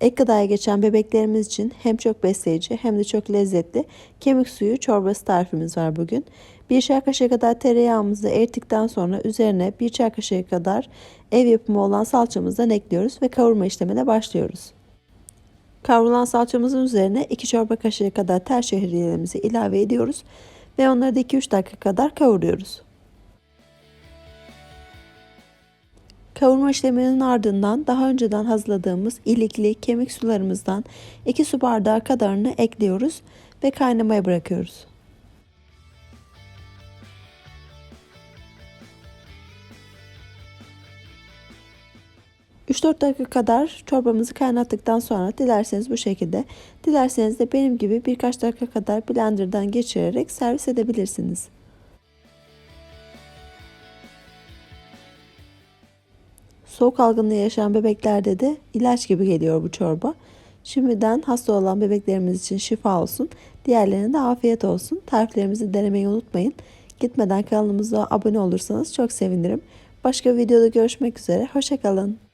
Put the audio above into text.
Ek gıdaya geçen bebeklerimiz için hem çok besleyici hem de çok lezzetli kemik suyu çorbası tarifimiz var bugün. Bir çay kaşığı kadar tereyağımızı erittikten sonra üzerine bir çay kaşığı kadar ev yapımı olan salçamızdan ekliyoruz ve kavurma işlemine başlıyoruz. Kavrulan salçamızın üzerine 2 çorba kaşığı kadar tel şehriyelerimizi ilave ediyoruz ve onları da 2-3 dakika kadar kavuruyoruz. Kavurma işleminin ardından daha önceden hazırladığımız ilikli kemik sularımızdan 2 su bardağı kadarını ekliyoruz ve kaynamaya bırakıyoruz. ...3-4 dakika kadar çorbamızı kaynattıktan sonra dilerseniz bu şekilde... ...dilerseniz de benim gibi birkaç dakika kadar blenderdan geçirerek servis edebilirsiniz. Soğuk algınlığı yaşayan bebeklerde de ilaç gibi geliyor bu çorba. Şimdiden hasta olan bebeklerimiz için şifa olsun. Diğerlerine de afiyet olsun. Tariflerimizi denemeyi unutmayın. Gitmeden kanalımıza abone olursanız çok sevinirim. Başka videoda görüşmek üzere. Hoşçakalın.